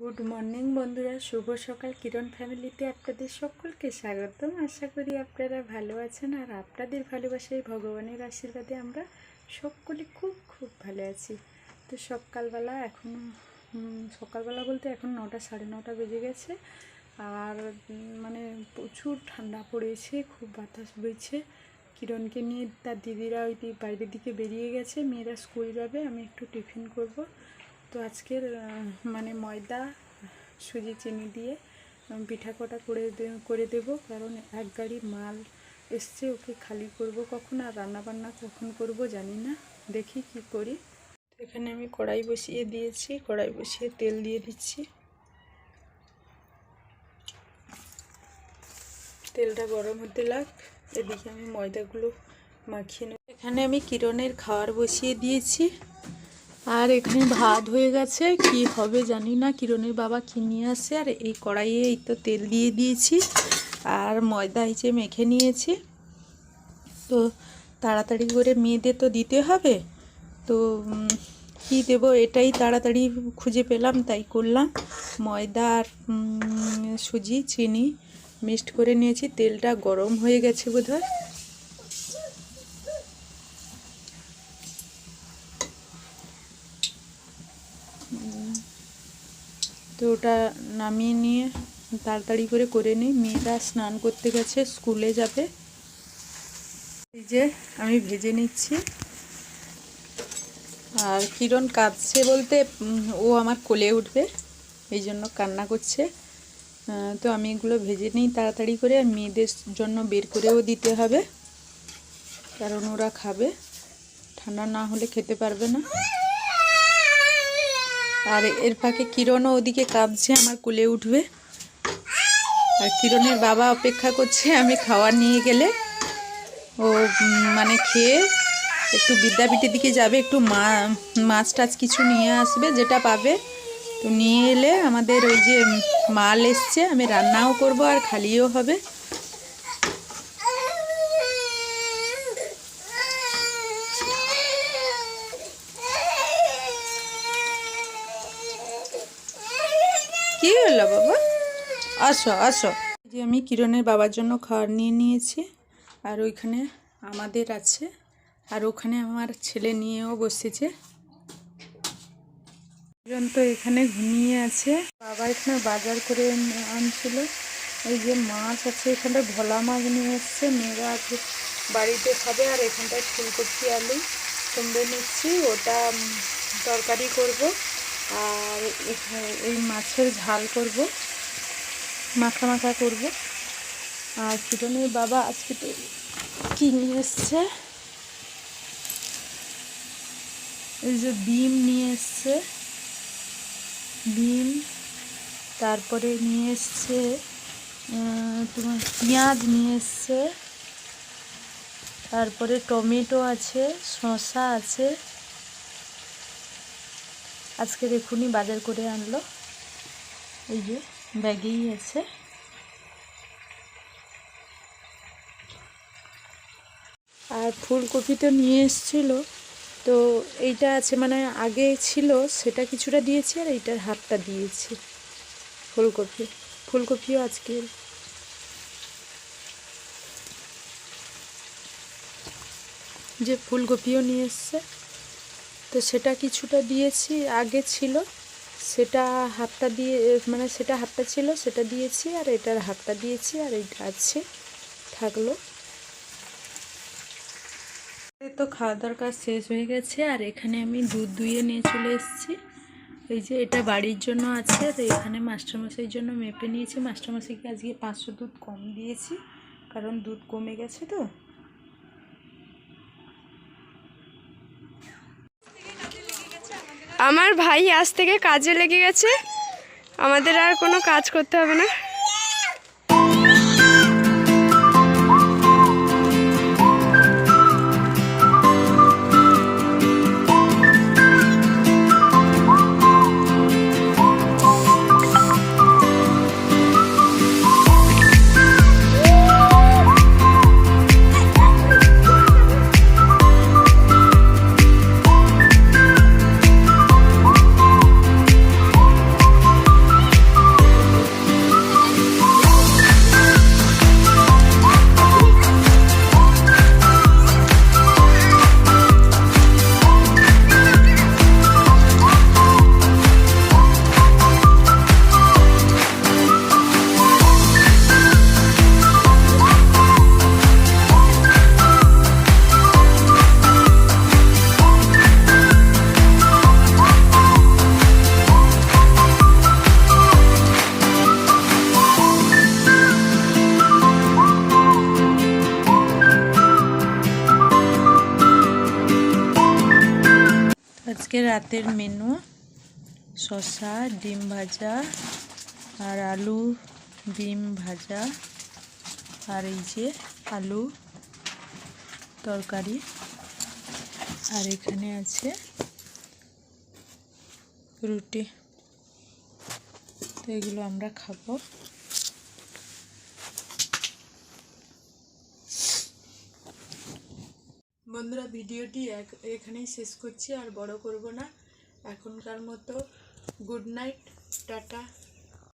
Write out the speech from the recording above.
Good morning বন্ধুরা। শুভ সকাল। কিরণ ফ্যামিলিতে আপনাদের সকলকে স্বাগতম। আশা করি আপনারা ভালো আছেন আর আপনাদের ভালোবাসায়, ভগবানের আশীর্বাদে আমরা সকলে খুব খুব ভালো আছি। তো সকালবেলা এখন সকালবেলা বলতে এখন নটা, সাড়ে নটা বেজে গেছে। আর মানে প্রচুর ঠান্ডা পড়েছে, খুব বাতাস বইছে। কিরণকে নিয়ে তার দিদিরা ওই বাইরের দিকে বেরিয়ে গেছে। মেয়েরা স্কুল যাবে, আমি একটু টিফিন করব। তো আজকের মানে ময়দা, সুজি, চিনি দিয়ে পিঠা কটা করে করে দেব। কারণ এক গাড়ি মাল এসছে, ওকে খালি করব কখন আর রান্না বান্না কখন করব জানি না। দেখি কি করি। এখানে আমি কড়াই বসিয়ে দিয়েছি। কড়াই বসিয়ে তেল দিয়ে দিচ্ছি। তেলটা গরম হতে লাগ, এদিকে আমি ময়দাগুলো মাখিয়ে নেব। এখানে আমি কিরণের খাবার বসিয়ে দিয়েছি। আর এখানে ভাত হয়ে গেছে, কি হবে জানি না। কিরণের বাবা কি নিয়ে আসে, আর এই কড়াইয়ে এই তো তেল দিয়ে দিয়েছি, আর ময়দা হিসেবে মেখে নিয়েছি। তো তাড়াতাড়ি করে মেয়েদের তো দিতে হবে, তো কী দেবো এটাই তাড়াতাড়ি খুঁজে পেলাম, তাই করলাম। ময়দা আর সুজি, চিনি মিক্সড করে নিয়েছি, তেলটা গরম হয়ে গেছে বোধহয়। তো ওটা নামিয়ে নিয়ে তাড়াতাড়ি করে করে নিই। মেয়েরা স্নান করতে গেছে, স্কুলে যাবে। এই যে আমি ভেজে নিচ্ছি। আর কিরণ কাঁদছে বলতে ও আমার কোলে উঠবে, এই জন্য কান্না করছে। তো আমি এগুলো ভেজে নিই তাড়াতাড়ি করে, আর মেয়েদের জন্য বের করেও দিতে হবে, কারণ ওরা খাবে। ঠান্ডা না হলে খেতে পারবে না। আর এর ফাঁকে কিরণও ওদিকে কাঁদছে, আমার কুলে উঠবে। আর কিরণের বাবা অপেক্ষা করছে, আমি খাওয়ার নিয়ে গেলে। ও মানে খেয়ে একটু বিদ্যাপীঠের দিকে যাবে, একটু মা, মাছ টাছ কিছু নিয়ে আসবে, যেটা পাবে। তো নিয়ে এলে আমাদের ওই যে মাল এসছে, আমি রান্নাও করব আর খালিও হবে কি হলো বাবা আসো আসো। যে আমি কিরণের বাবার জন্য খাবার নিয়ে নিয়েছি, আর ওইখানে আমাদের আছে, আর ওখানে আমার ছেলে নিয়েও বসেছে। কিরণ তো এখানে ঘুমিয়ে আছে। বাবা এখানে বাজার করে আনছিল। এই যে মাছ আছে এখানটায় ভোলা মাছ নিয়ে এসছে। মেয়েরা আছে বাড়িতে খাবে, আর এখানটায় ফুলকপি, আলু কুমড়ে নিচ্ছি। ওটা তরকারি করব, আর এই মাছের ঝাল করব। মাখা মাখা করব। আর কিরণের বাবা আজকে তো কি নিয়ে এসছে? এই যে ডিম নিয়ে এসছে। ডিম তারপরে নিয়ে এসছে তোমার পেঁয়াজ নিয়ে এসছে। তারপরে টমেটো আছে, শসা আছে। আজকে দেখুনি বাজার করে আনলো। এই যে। ব্যাগেই আছে। আর ফুলকপি তো নিয়ে এসছিল। তো এইটা আছে মানে আগে ছিল, সেটা কিছুটা দিয়েছি আর এইটার হাতটা দিয়েছি। ফুলকপি, ফুলকপিও আজকে। যে ফুলকপিও নিয়ে এসছে, তো সেটা কিছুটা দিয়েছি, আগে ছিল। সেটা হাফটা দিয়ে মানে সেটা হাফটা ছিল, সেটা দিয়েছি, আর এটার হাফটা দিয়েছি, আর এইটা আছে, থাকল। তো খাওয়া দাওয়ার কাজ শেষ হয়ে গেছে, আর এখানে আমি দুধ দুইয়ে নিয়ে চলে এসেছি। এই যে এটা বাড়ির জন্য আছে তো এখানে মাস্টারমশাইয়ের জন্য মেপে নিয়েছি। মাস্টারমশাইকে আজকে পাঁচশো দুধ কম দিয়েছি, কারণ দুধ কমে গেছে তো। আমার ভাই আজ থেকে কাজে লেগে গেছে। আমাদের আর কোনো কাজ করতে হবে না। আজকে রাতের মেনু শসা, ডিম ভাজা আর আলু ডিম ভাজা আর এই যে আলু তরকারি। আর এখানে আছে রুটি। তো এগুলো আমরা খাব। বন্ধুরা, ভিডিওটি এক- এখানেই শেষ করছি, আর বড় করব না। এখনকার মতো গুড নাইট, টাটা।